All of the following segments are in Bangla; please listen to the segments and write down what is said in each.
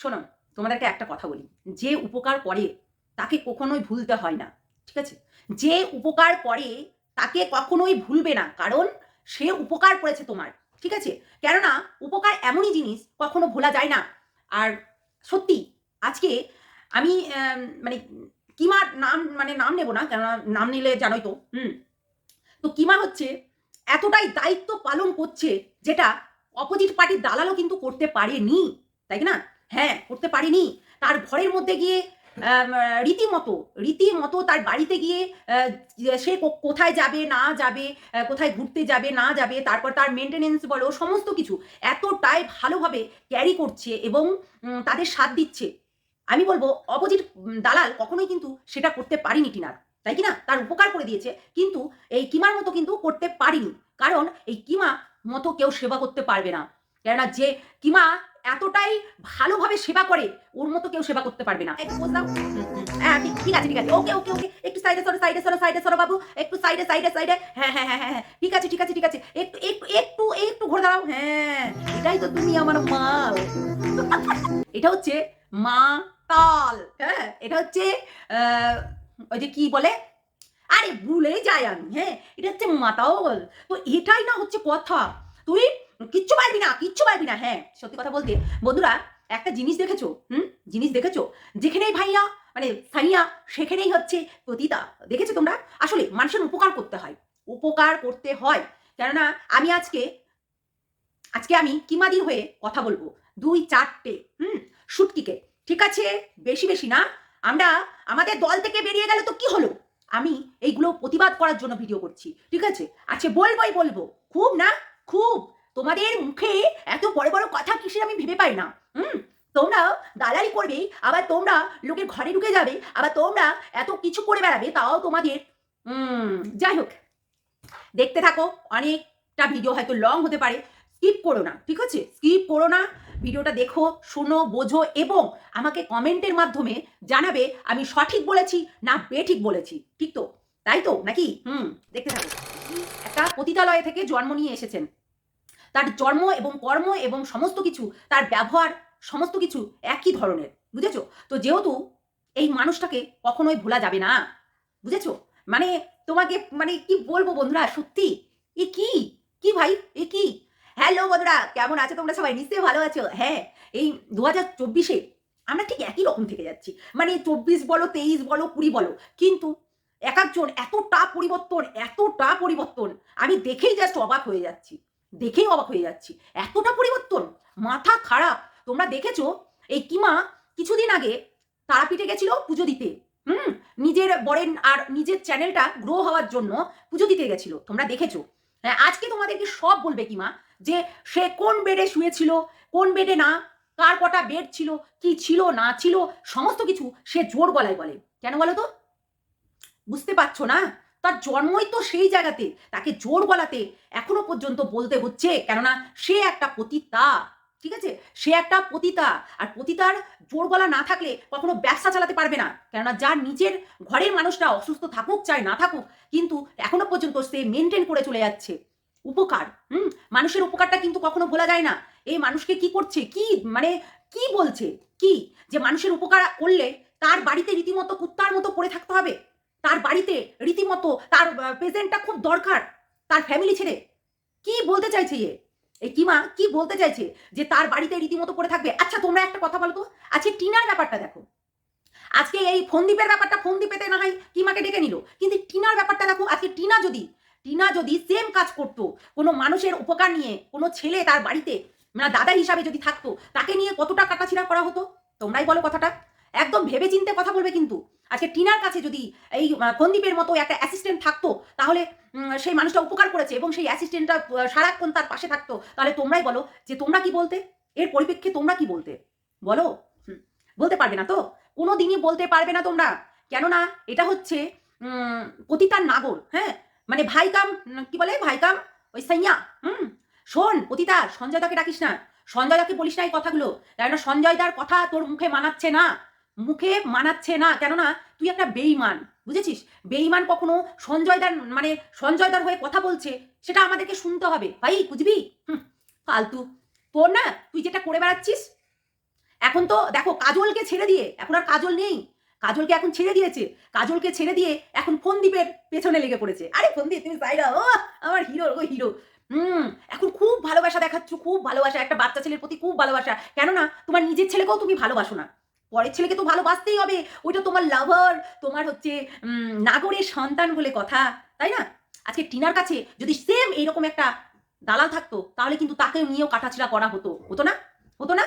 শোনো, তোমাদেরকে একটা কথা বলি। যে উপকার করে, তাকে কখনোই ভুলতে হয় না, ঠিক আছে? যে উপকার করে, তাকে কখনোই ভুলবে না, কারণ সে উপকার করেছে তোমার, ঠিক আছে? কেননা, উপকার এমনই জিনিস, কখনো ভোলা যায় না। আর সত্যি, আজকে আমি মানে কিমার নাম মানে নাম নেব না, কেননা নাম নিলে জানোই তো, হুম? তো কিমা হচ্ছে, এতটাই দায়িত্ব পালন করছে, যেটা অপোজিট পার্টির দালালও কিন্তু করতে পারেনি, তাই না? হ্যাঁ করতে পারেনি। তার ঘরের মধ্যে গিয়ে রীতিমতো রীতিমতো তার বাড়িতে গিয়ে সে কোথায় যাবে, না যাবে কোথায় ঘুরতে যাবে, না যাবে, তারপর তার মেনটেনেন্স বলো, সমস্ত কিছু এতটাই ভালোভাবে ক্যারি করছে এবং তাদের সাথ দিচ্ছে। আমি বলব অপোজিট দালাল কখনোই কিন্তু সেটা করতে পারিনি টিনার। তাই কি না? তার উপকার করে দিয়েছে, কিন্তু এই কিমার মতো কিন্তু করতে পারিনি। কারণ এই কিমা মতো কেউ সেবা করতে পারবে না। কেননা যে কিমা এতটাই ভালোভাবে সেবা করে, ওর মতো কেউ সেবা করতে পারবে না। হ্যাঁ ঠিক আছে ঠিক আছে। ওকে ওকে ওকে। একটু সাইডে সরো সাইডে সরো সাইডে সরো বাবু। একটু সাইডে সাইডে সাইডে হ্যাঁ হ্যাঁ হ্যাঁ হ্যাঁ ঠিক আছে ঠিক আছে ঠিক আছে। একটু একটু একটু একটু ঘুরে দাঁড়াও। হ্যাঁ এটাই তো তুমি আমার মাল। এটা হচ্ছে মা তাল হ্যাঁ এটা হচ্ছে ওই যে কি বলে? আরে ভুলে যাই আমি। হ্যাঁ এটা হচ্ছে মাতাল। তো এটাই না হচ্ছে কথা। তুই কিচ্ছু পারবি না, কিচ্ছু পারবি না। হ্যাঁ সত্যি কথা বলতে, বন্ধুরা, একটা জিনিস দেখেছ? হুম? জিনিস দেখেছ? যেখানেই ভাইয়া মানে সাইয়া, সেখানেই হচ্ছে প্রতিতা দেখেছ তোমরা? আসলে মানুষের উপকার করতে হয়। উপকার করতে হয়। কেননা, আমি আজকে আজকে আমি কিমাদির হয়ে কথা বলব। দুই চারটে, হুম? শুটকিকে। ঠিক আছে? বেশি বেশি না। আমরা, আমাদের দল থেকে বেরিয়ে গেলে তো কি হলো? আমি এইগুলো প্রতিবাদ করার জন্য ভিডিও করছি। ঠিক আছে? আচ্ছা বলবোই, বলব। খুব না? খুব। তোমাদের মুখে এত বড় বড় কথা কিসের আমি ভেবে পাই না, হুম? তোমরা দালালি করবে, আবার তোমরা লোকের ঘরে ঢুকে যাবে, আবার তোমরা এত কিছু করে বেড়াবে, তাও তোমাদের যাই হোক। দেখতে থাকো, অনেকটা ভিডিও হয়তো লং হতে পারে স্কিপ করো না, ঠিক আছে? স্কিপ করো না ভিডিওটা দেখো, শোনো, বোঝো এবং আমাকে কমেন্টের মাধ্যমে জানাবে, আমি সঠিক বলেছি না বেঠিক বলেছি, ঠিক তো? তাই তো, নাকি? হুম, দেখতে থাকো। একটা পতিতালয় থেকে জন্ম নিয়ে এসেছেন। তার জন্ম এবং কর্ম এবং সমস্ত কিছু, তার ব্যবহার, সমস্ত কিছু একই ধরনের, বুঝেছ? তো যেহেতু এই মানুষটাকে কখনোই ভোলা যাবে না, বুঝেছ? মানে তোমাকে মানে কি বলব বন্ধুরা, সত্যি? এ কি? কি ভাই? এ কি? হ্যালো বন্ধুরা, কেমন আছো তোমরা সবাই? নিশ্চয়ই ভালো আছো? হ্যাঁ এই দু হাজার চব্বিশে আমরা ঠিক একই রকম থেকে যাচ্ছি। মানে চব্বিশ বলো, তেইশ বলো, কুড়ি বলো, কিন্তু এক একজন এতটা পরিবর্তন এতটা পরিবর্তন, আমি দেখেই জাস্ট অবাক হয়ে যাচ্ছি। দেখেই অবাক হয়ে যাচ্ছি। এতটা পরিবর্তন! মাথা খারাপ! তোমরা দেখেছ? এই কিমা কিছুদিন আগে তারাপীঠে গেছিল পুজো দিতে। হুম? নিজের বরেন আর নিজের চ্যানেলটা গ্রো হওয়ার জন্য পুজো দিতে গেছিল। তোমরা দেখেছ? হ্যাঁ আজকে তোমাদেরকে সব বলবে কিমা যে সে কোন বেডে শুয়েছিল, কোন বেডে না, কার কটা বেড ছিল, কি ছিল, না ছিল, সমস্ত কিছু সে জোর গলায় বলে। কেন বলো তো? বুঝতে পারছ না? তার জন্মই তো সেই জায়গাতে। তাকে জোর গলাতে এখনও পর্যন্ত বলতে হচ্ছে, কেননা সে একটা পতিতা, ঠিক আছে? সে একটা পতিতা, আর পতিতার জোর গলা না থাকলে কখনো ব্যবসা চালাতে পারবে না। কেননা যার নিজের ঘরের মানুষটা অসুস্থ থাকুক চায় না থাকুক, কিন্তু এখনও পর্যন্ত সে মেনটেন করে চলে যাচ্ছে। উপকার, হুম? মানুষের উপকারটা কিন্তু কখনো ভোলা যায় না। এই মানুষকে কি করছে? কি মানে কি বলছে? কি? যে মানুষের উপকার করলে তার বাড়িতে রীতিমতো কুত্তার মতো পড়ে থাকতে হবে? তার বাড়িতে রীতিমতো তার প্রেজেন্টটা খুব দরকার, তার ফ্যামিলি ছেড়ে। কি বলতে চাইছে এ? এই কিমা কি বলতে চাইছে যে তার বাড়িতে রীতিমতো পড়ে থাকবে? আচ্ছা তোমরা একটা কথা বলো তো। আজকে টিনার ব্যাপারটা দেখো। আজকে এই ফোনদীপের ব্যাপারটা ফোনদীপেতে না হয় কিমাকে ডেকে নিল? কিন্তু টিনার ব্যাপারটা দেখো, আজকে টিনা যদি টিনা যদি সেম কাজ করতো, কোনো মানুষের উপকার নিয়ে কোনো ছেলে তার বাড়িতে মানে দাদা হিসাবে যদি থাকতো, তাকে নিয়ে কতটা কাটাছিড়া করা হতো? তোমরাই বলো কথাটা। একদম ভেবে চিন্তে কথা বলবে কিন্তু। আজকে টিনার কাছে যদি এই আহ, ফন্দীপের মতো একটা অ্যাসিস্ট্যান্ট থাকতো তাহলে সেই মানুষটা উপকার করেছে এবং সেই অ্যাসিস্ট্যান্টটা সারাক্ষণ তার পাশে থাকতো। তাহলে তোমরাই বলো যে তোমরা কি বলতে? এর পরিপ্রেক্ষে তোমরা কি বলতে? বলো? বলতে পারবে না তো? কোনো দিনই বলতে পারবে না তোমরা। কেননা এটা হচ্ছে পতিতার নাগর হ্যাঁ? মানে ভাইকাম কি বলে? ভাইকাম? ওই সাইয়া হুম? শোন পতিতা সঞ্জয় দাকে ডাকিস না। সঞ্জয় দাকে বলিস না এই কথাগুলো। কেননা সঞ্জয় দার কথা তোর মুখে মানাচ্ছে না। মুখে মানাচ্ছে না। কেননা তুই একটা বেইমান বুঝেছিস? বেইমান কখনো সঞ্জয়দার মানে সঞ্জয়দার হয়ে কথা বলছে, সেটা আমাদেরকে শুনতে হবে। ভাই, বুঝবি? ফালতু। তোর না, তুই যেটা করে বেড়াচ্ছিস, এখন তো দেখো কাজলকে ছেড়ে দিয়ে, এখন আর কাজল নেই। কাজলকে এখন ছেড়ে দিয়েছে। কাজলকে ছেড়ে দিয়ে এখন ফোনদীপের পেছনে লেগে পড়েছে। আরে ফোনদীপ, তুমি সাইডা ও, আমার হিরো, ও হিরো। হুম, এখন খুব ভালোবাসা দেখাচ্ছ, খুব ভালোবাসা। একটা বাচ্চা ছেলের প্রতি খুব ভালোবাসা। কেননা তোমার নিজের ছেলেকেও তুমি ভালোবাসো না। পরের ছেলেকে তো ভালোবাসতেই হবে। ওইটা তোমার লাভার তোমার হচ্ছে নাগরের সন্তান বলে কথা, তাই না? আজকে টিনার কাছে যদি সেম এইরকম একটা দালাল থাকতো, তাহলে কিন্তু তাকে নিয়েও কাটাছিড়া করা হতো। হতো না? হতো না?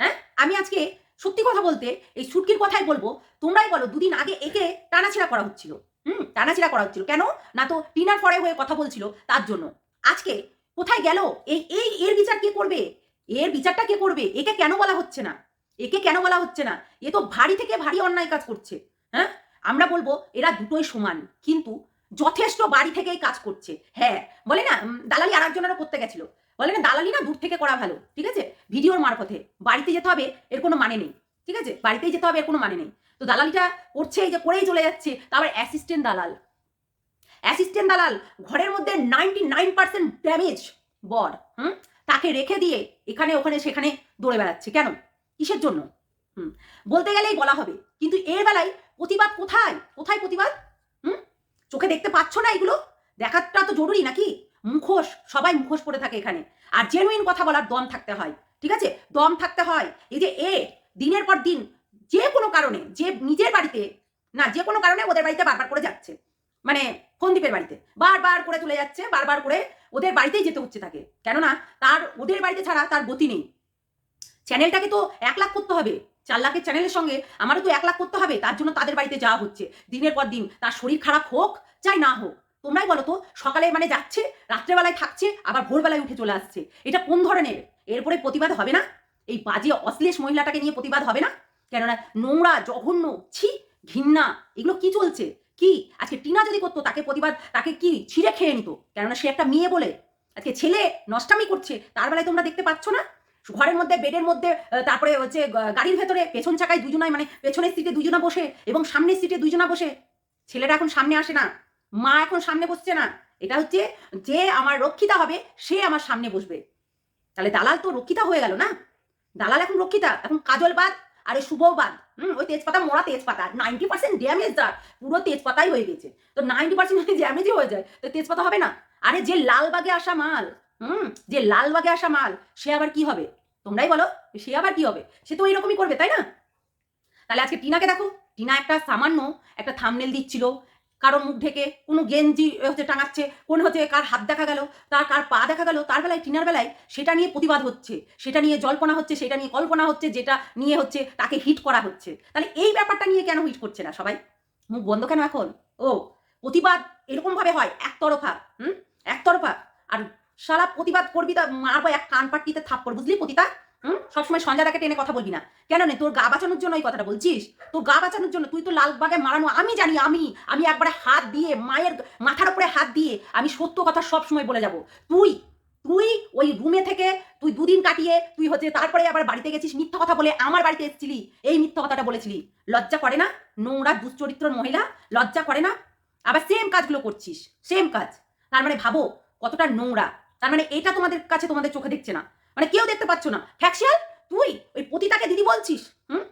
হ্যাঁ? আমি আজকে সত্যি কথা বলতে এই সুটকির কথাই বলব। তোমরাই বলো, দুদিন আগে একে টানাছিড়া করা হচ্ছিল। হুম? টানাছিড়া করা হচ্ছিল। কেন? না তো টিনার পরে হয়ে কথা বলছিল, তার জন্য। আজকে কোথায় গেল? এই এই, এর বিচার কে করবে? এর বিচারটা কে করবে? একে কেন বলা হচ্ছে না? একে কেন বলা হচ্ছে না? এ তো ভারী থেকে ভারী অন্যায় কাজ করছে হ্যাঁ? আমরা বলব এরা দুটোই সমান, কিন্তু যথেষ্ট বাড়ি থেকেই কাজ করছে। হ্যাঁ বলে না দালালি আর একজনেরও করতে গেছিল। বলে না, দালালি না দূর থেকে করা ভালো, ঠিক আছে? ভিডিওর মারফতে। বাড়িতে যেতে হবে, এর কোনো মানে নেই, ঠিক আছে? বাড়িতেই যেতে হবে, এর কোনো মানে নেই। তো দালালিটা করছে, এই যে করেই চলে যাচ্ছে, তারপর অ্যাসিস্ট্যান্ট দালাল। অ্যাসিস্ট্যান্ট দালাল, ঘরের মধ্যে নাইনটি নাইন পার্সেন্ট ড্যামেজ বর হুম? তাকে রেখে দিয়ে এখানে, ওখানে, সেখানে দৌড়ে বেড়াচ্ছে। কেন? কিসের জন্য? হুম, বলতে গেলেই বলা হবে। কিন্তু এর বেলায় প্রতিবাদ কোথায়? কোথায় প্রতিবাদ? হুম, চোখে দেখতে পাচ্ছ না এগুলো? দেখাটা তো জরুরি নাকি? মুখোশ, সবাই মুখোশ পরে থাকে এখানে। আর জেনুইন কথা বলার দম থাকতে হয়। ঠিক আছে? দম থাকতে হয়। এই যে এ, দিনের পর দিন, যে কোনো কারণে, যে নিজের বাড়িতে, না, যে কোনো কারণে ওদের বাড়িতে বারবার করে যাচ্ছে। মানে ফন্দীপের বাড়িতে। বারবার করে চলে যাচ্ছে, বারবার করে ওদের বাড়িতেই যেতে হচ্ছে তাকে। কেননা, তার, ওদের বাড়িতে ছাড়া তার গতি নেই। চ্যানেলটাকে তো এক লাখ করতে হবে। চার লাখের চ্যানেলের সঙ্গে আমারও তো এক লাখ করতে হবে, তার জন্য তাদের বাড়িতে যাওয়া হচ্ছে। দিনের পর দিন তার শরীর খারাপ হোক, চাই না হোক, তোমরাই বলো তো, সকালে মানে যাচ্ছে, রাত্রেবেলায় থাকছে, আবার ভোরবেলায় উঠে চলে আসছে। এটা কোন ধরনের? এরপরে প্রতিবাদ হবে না? এই বাজে, অশ্লীল মহিলাটাকে নিয়ে প্রতিবাদ হবে না? কেননা নোংরা, জঘন্য, ছি, ঘৃণা, এগুলো কি চলছে? কি? আজকে টিনা যদি করতো, তাকে প্রতিবাদ, তাকে কি ছিঁড়ে খেয়ে নিত? কেননা সে একটা মেয়ে বলে। আজকে ছেলে নষ্টামি করছে, তার বেলায় তোমরা দেখতে পাচ্ছ না? ঘরের মধ্যে, বেডের মধ্যে তারপরে হচ্ছে গাড়ির ভেতরে, পেছন চাকায় দুজনায় মানে পেছনের সিটে দুজনা বসে এবং সামনের সিটে দুজনা বসে। ছেলেরা এখন সামনে আসে না, মা এখন সামনে বসছে না। এটা হচ্ছে যে আমার রক্ষিতা হবে, সে আমার সামনে বসবে। তাহলে দালাল তো রক্ষিতা হয়ে গেল না? দালাল এখন রক্ষিতা, এখন কাজল বাদ আর ওই শুভ বাদ। হুম, ওই তেজপাতা মোড়া তেজপাতা নাইনটি পার্সেন্ট ড্যামেজ তার পুরো তেজপাতাই হয়ে গেছে। তো নাইনটি পার্সেন্ট ড্যামেজই হয়ে যায়, তো তেজপাতা হবে না? আরে যে লালবাগে আসা মাল হুম, যে লালবাগে আসা মাল, সে আবার কি হবে? তোমরাই বলো, সে আবার কি হবে? সে তো এরকমই করবে, তাই না? তাহলে আজকে টিনাকে দেখো। টিনা একটা সামান্য একটা থামনেল দিচ্ছিল। কারও মুখ ঢেকে কোনো গেঞ্জি হচ্ছে টাঙাচ্ছে, কোন হচ্ছে কার হাত দেখা গেল, তার কার পা দেখা গেল, তার বেলায়, টিনার বেলায় সেটা নিয়ে প্রতিবাদ হচ্ছে। সেটা নিয়ে জল্পনা হচ্ছে, সেটা নিয়ে কল্পনা হচ্ছে, যেটা নিয়ে হচ্ছে, তাকে হিট করা হচ্ছে। তাহলে এই ব্যাপারটা নিয়ে কেন হিট করছে না সবাই? মুখ বন্ধ কেন এখন? ও, প্রতিবাদ এরকমভাবে হয়, একতরফা, হুম, একতরফা। আর সারা প্রতিবাদ করবি তা মারবো এক কান পাট্টিতে থাপ্পড়, বুঝলি প্রতিটা হুম? সবসময় সঞ্জয়দাকে টেনে কথা বলবি না। কেন নে তোর গা বাঁচানোর জন্য এই কথাটা বলছিস? তোর গা বাঁচানোর জন্য তুই তো লালবাগে মারানো, আমি জানি, আমি আমি একবারে হাত দিয়ে, মায়ের মাথার উপরে হাত দিয়ে আমি সত্য কথা সব সময় বলে যাব। তুই তুই ওই রুমে থেকে তুই দুদিন কাটিয়ে তুই হচ্ছে তারপরে আবার বাড়িতে গেছিস মিথ্যা কথা বলে আমার বাড়িতে এসেছিলি, এই মিথ্যা কথাটা বলেছিলি। লজ্জা করে না? নোংরা দুশ্চরিত্র মহিলা? লজ্জা করে না? আবার সেম কাজগুলো করছিস সেম কাজ। তার মানে ভাবো, কতটা নোংরা। তার মানে এটা তোমাদের কাছে তোমাদের চোখে দেখছে না। মানে কেউ দেখতে পাচ্ছ না। ফ্যাকশিয়াল? তুই? ওই পতিতাকে দিদি বলছিস? হুম?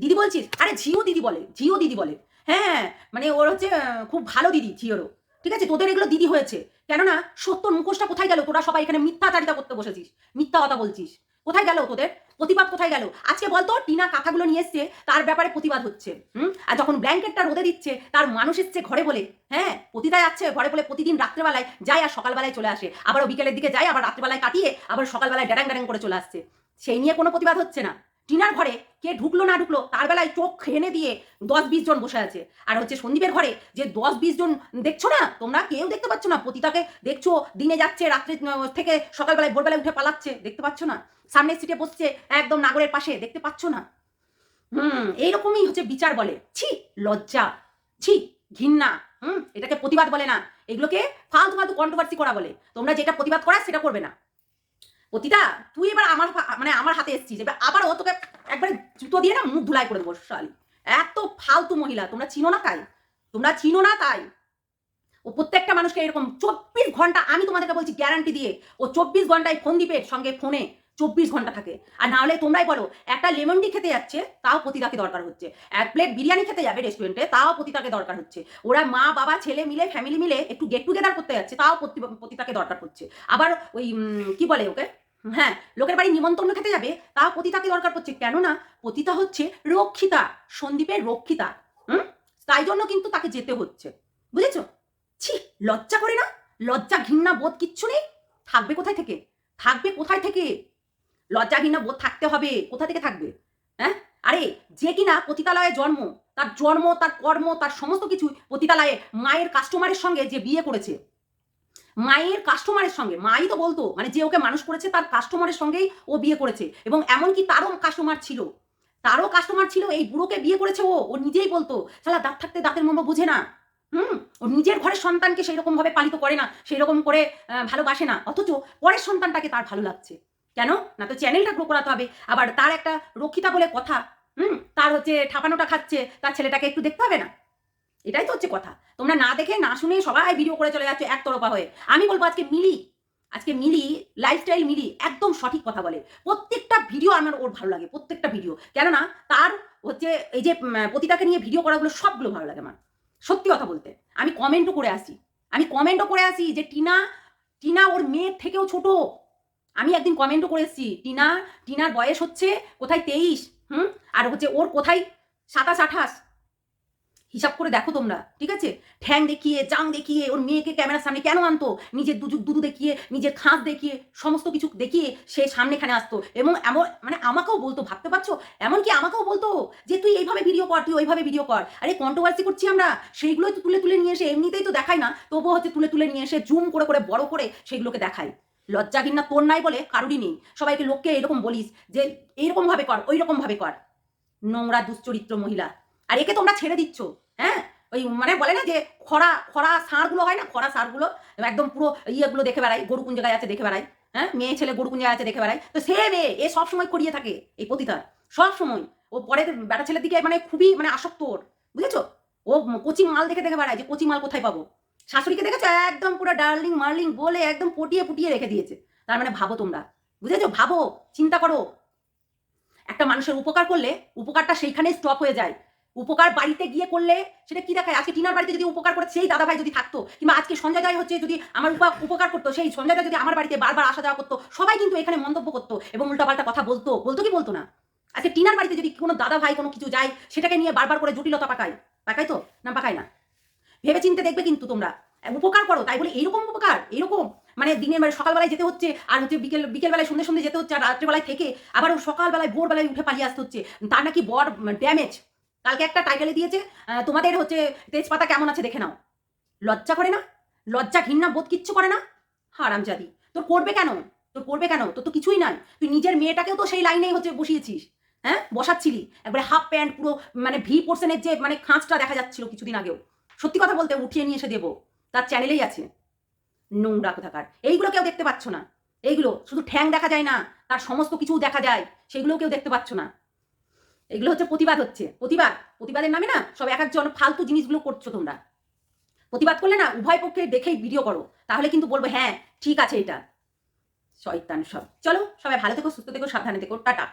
দিদি বলছিস? আরে ঝিও দিদি বলে, ঝিও দিদি বলে। হ্যাঁ মানে ওর হচ্ছে খুব ভালো দিদি, ঝিওরও। ঠিক আছে? তোদের এগুলো দিদি হয়েছে। কেননা সত্য মুখোশটা কোথায় গেল? তোরা সবাই এখানে মিথ্যাচারিতা করতে বসেছিস। মিথ্যা কথা বলছিস। কোথায় গেল তোদের? প্রতিবাদ কোথায় গেল? আজকে বলতো, টিনা কাঁথাগুলো নিয়ে এসছে, তার ব্যাপারে প্রতিবাদ হচ্ছে, হুম? আর যখন ব্ল্যাঙ্কেটটা রোদে দিচ্ছে, তার মানুষ এসছে ঘরে বলে হ্যাঁ প্রতিদায় যাচ্ছে ঘরে বলে প্রতিদিন রাত্রেবেলায় যায় আর সকালবেলায় চলে আসে, আবার বিকেলের দিকে যায়, আবার রাত্রেবেলায় কাটিয়ে আবার সকালবেলায় ড্যাডাং ড্যাডাং করে চলে আসছে। সেই নিয়ে কোনো প্রতিবাদ হচ্ছে না। টিনার ঘরে কে ঢুকলো না ঢুকলো, তার বেলায় চোখ এনে দিয়ে দশ বিশ জন বসে আছে। আর হচ্ছে সন্দীপের ঘরে যে দশ বিশ জন দেখছ না, তোমরা কেউ দেখতে পাচ্ছ না, পতিতাকে দেখছ, দিনে যাচ্ছে, রাত্রে থেকে সকালবেলায় ভোরবেলায় উঠে পালাচ্ছে, দেখতে পাচ্ছ না? সামনের সিটে বসছে, একদম নাগরের পাশে, দেখতে পাচ্ছ না? হুম, এইরকমই হচ্ছে বিচার বলে। ছি, লজ্জা। ছি, ঘৃণা। হুম, এটাকে প্রতিবাদ বলে না। এগুলোকে ফালতু ফালতু কন্ট্রোভার্সি করা বলে। তোমরা যেটা প্রতিবাদ করা সেটা করবে না। পতিতা, তুই এবার আমার মানে আমার হাতে এসছিস। এবার আবার ও তোকে একবারে জুতো দিয়ে না মুখ ধুলাই করে দেবো শালি এত ফালতু মহিলা, তোমরা চিনো না তাই? তোমরা চিনো না তাই? ও প্রত্যেকটা মানুষকে এরকম চব্বিশ ঘণ্টা, আমি তোমাদেরকে বলছি গ্যারান্টি দিয়ে, ও চব্বিশ ঘন্টায় ফোন দিবে, সঙ্গে ফোনে চব্বিশ ঘণ্টা থাকে। আর না হলে তোমরাই বলো, একটা লেমন টি খেতে যাচ্ছে, তাও পতিতাকে দরকার হচ্ছে। এক প্লেট বিরিয়ানি খেতে যাবে রেস্টুরেন্টে তাও পতিতাকে দরকার হচ্ছে। ওরা মা, বাবা, ছেলে মিলে ফ্যামিলি মিলে একটু গেট টুগেদার করতে যাচ্ছে, তাও পতি- পতিতাকে দরকার করছে আবার ওই কি বলে ওকে? হ্যাঁ লোকের বাড়ি নিমন্ত্রণ খেতে যাবে তা পতিতাকে দরকার পড়ছে। কেননা পতিতা হচ্ছে রক্ষিতা, সন্দীপের রক্ষিতা, হুম? তাই জন্য কিন্তু তাকে যেতে হচ্ছে। বুঝেছ? ছি, লজ্জা করে না? লজ্জা ঘৃণা বোধ কিচ্ছু নেই? থাকবে কোথায় থেকে? থাকবে কোথায় থেকে? লজ্জা ঘৃণা বোধ থাকতে হবে। কোথা থেকে থাকবে? হ্যাঁ? আরে, যে কিনা পতিতালয়ে জন্ম, তার জন্ম, তার কর্ম, তার সমস্ত কিছু পতিতালয়ে মায়ের কাস্টমারের সঙ্গে যে বিয়ে করেছে। মায়ের কাস্টমারের সঙ্গে, মাই তো বলতো মানে যে ওকে মানুষ করেছে তার কাস্টমারের সঙ্গেই ও বিয়ে করেছে। এবং এমনকি তারও কাস্টমার ছিল। তারও কাস্টমার ছিল, এই বুড়োকে বিয়ে করেছে ও ও নিজেই বলতো, শালা, দাঁত থাকতে দাঁতের মর্ম বুঝে না। হুম? ও নিজের ঘরের সন্তানকে সেই রকম ভাবে পালিত করে না সেই রকম করে ভালোবাসে না। অথচ পরের সন্তানটাকে তার ভালো লাগছে। কেন? না তো চ্যানেলটা গ্রো করাতে হবে। আবার তার একটা রক্ষিতা বলে কথা, হুম? তার হচ্ছে ঠাপানোটা খাচ্ছে, তার ছেলেটাকে একটু দেখতে হবে না? এটাই তো হচ্ছে কথা। তোমরা না দেখে, না শুনে সবাই ভিডিও করে চলে যাচ্ছে একতরফা হয়ে। আমি বলব আজকে মিলি আজকে মিলি লাইফস্টাইল মিলি একদম সঠিক কথা বলে। প্রত্যেকটা ভিডিও আমার ওর ভালো লাগে, প্রত্যেকটা ভিডিও কেননা তার হচ্ছে এই যে পতিতাকে নিয়ে ভিডিও করাগুলো সবগুলো ভালো লাগে আমার। সত্যি কথা বলতে। আমি কমেন্টও করে আসি। আমি কমেন্টও করে আসি যে, টিনা টিনা ওর মেয়ের থেকেও ছোট। আমি একদিন কমেন্টও করে এসেছি, টিনা, টিনার বয়স হচ্ছে কোথায় তেইশ? হুম? আর হচ্ছে ওর কোথায় সাতাশ, আঠাশ? হিসাব করে দেখো তোমরা, ঠিক আছে? ঠ্যাং দেখিয়ে, জাং দেখিয়ে, ওর মেয়েকে ক্যামেরার সামনে কেন আনতো? নিজের দুজুক দুদু দেখিয়ে, নিজের খাঁজ দেখিয়ে, সমস্ত কিছু দেখিয়ে সে সামনেখানে আসতো। এবং এমন মানে আমাকেও বলতো, ভাবতে পারছ? এমনকি আমাকেও বলতো যে, তুই এইভাবে ভিডিও কর, তুই ওইভাবে ভিডিও কর। আরে কন্ট্রোভার্সি করছি আমরা, সেইগুলোই তো তুলে তুলে নিয়ে এসে, এমনিতেই তো দেখাই না, তবুও হচ্ছে তুলে তুলে নিয়ে এসে জুম করে করে, বড় করে সেইগুলোকে দেখাই লজ্জা ঘিন্না তোর নাই বলে কারুরই নেই। সবাইকে লোককে এরকম বলিস যে এইরকম ভাবে কর ওই রকম ভাবে কর। নোংরা, দুশ্চরিত্র মহিলা। আর একে তোমরা ছেড়ে দিচ্ছ হ্যাঁ? ওই মানে বলে না যে খরা খরা সারগুলো হয় না? খরা সারগুলো একদম পুরো ইয়েগুলো দেখে বেড়ায় গরু কোন জায়গায় আছে দেখে বেড়ায় হ্যাঁ? মেয়ে ছেলে গরু কোন আছে দেখে বেড়ায় তো সে মেয়ে, এ সব সময় করিয়ে থাকে এই পতিতা সব সময় ও পরে বেটা ছেলের দিকে মানে খুবই মানে আসক্ত ওর, বুঝেছ? ও কচি মাল দেখে দেখে বেড়ায় যে কচি মাল কোথায় পাবো? শাশুড়িকে দেখেছ? একদম পুরো ডার্লিং মার্লিং বলে একদম পটিয়ে পুটিয়ে রেখে দিয়েছে। তার মানে ভাবো তোমরা, বুঝেছ? ভাবো, চিন্তা করো। একটা মানুষের উপকার করলে উপকারটা সেইখানেই স্টপ হয়ে যায়। উপকার বাড়িতে গিয়ে করলে সেটা কি দেখায়? আজকে টিনার বাড়িতে যদি উপকার করে সেই দাদাভাই যদি থাকতো, কিংবা আজকে সঞ্জয় দায় হচ্ছে যদি আমার উপা- উপকার করতো, সেই সঞ্জয় দায় যদি আমার বাড়িতে বারবার আসা যাওয়া করতো, সবাই কিন্তু এখানে মন্তব্য করতো এবং উল্টাপাল্টা কথা বলতো। বলতো কি বলতো না? আজকে টিনার বাড়িতে যদি কোনো দাদা ভাই কোনো কিছু যায়, সেটাকে নিয়ে বারবার করে জটিলতা পাকায়। পাকায় তো? না পাকায় না? ভেবে চিন্তে দেখবে কিন্তু তোমরা। উপকার করো, তাই বলে এইরকম উপকার, এইরকম। মানে দিনের বেলা সকালবেলায় যেতে হচ্ছে, আর হচ্ছে বিকেল, বিকেলবেলায় সন্ধ্যে সন্ধ্যে যেতে হচ্ছে, আর রাত্রেবেলায় থেকে আবার সকালবেলায় ভোরবেলায় উঠে পালিয়ে আসতে হচ্ছে। তার নাকি বড় ড্যামেজ কালকে একটা টাইটেলে দিয়েছে তোমাদের হচ্ছে তেজপাতা কেমন আছে দেখে নাও। লজ্জা করে না? লজ্জা ঘৃণা বোধ কিচ্ছু করে না? হারাম জাদি। তোর করবে কেন? তোর করবে কেন? তোর তো কিছুই নাই। তুই নিজের মেয়েটাকেও তো সেই লাইনেই হচ্ছে বসিয়েছিস হ্যাঁ? বসাচ্ছিলি। একবারে হাফ প্যান্ট পুরো মানে ভি পোর্শনের যে মানে খাঁজটা দেখা যাচ্ছিল কিছুদিন আগেও। সত্যি কথা বলতে উঠিয়ে নিয়ে এসে দেবো। তার চ্যানেলেই আছে। নোংরা কোথাকার। এইগুলো কেউ দেখতে পাচ্ছ না। এইগুলো শুধু ঠ্যাং দেখা যায় না, তার সমস্ত কিছু দেখা যায়। সেগুলো কেউ দেখতে পাচ্ছ না। এগুলো হচ্ছে প্রতিবাদ হচ্ছে। প্রতিবাদ। প্রতিবাদের নামে না সব এক একজন ফালতু জিনিসগুলো করছ তোমরা। প্রতিবাদ করলে না উভয় পক্ষে দেখেই ভিডিও করো। তাহলে কিন্তু বলব হ্যাঁ ঠিক আছে এটা। শয়তান সব। চলো, সবাই ভালো থেকো, সুস্থ থেকো, সাবধানে থেকো। টাটা।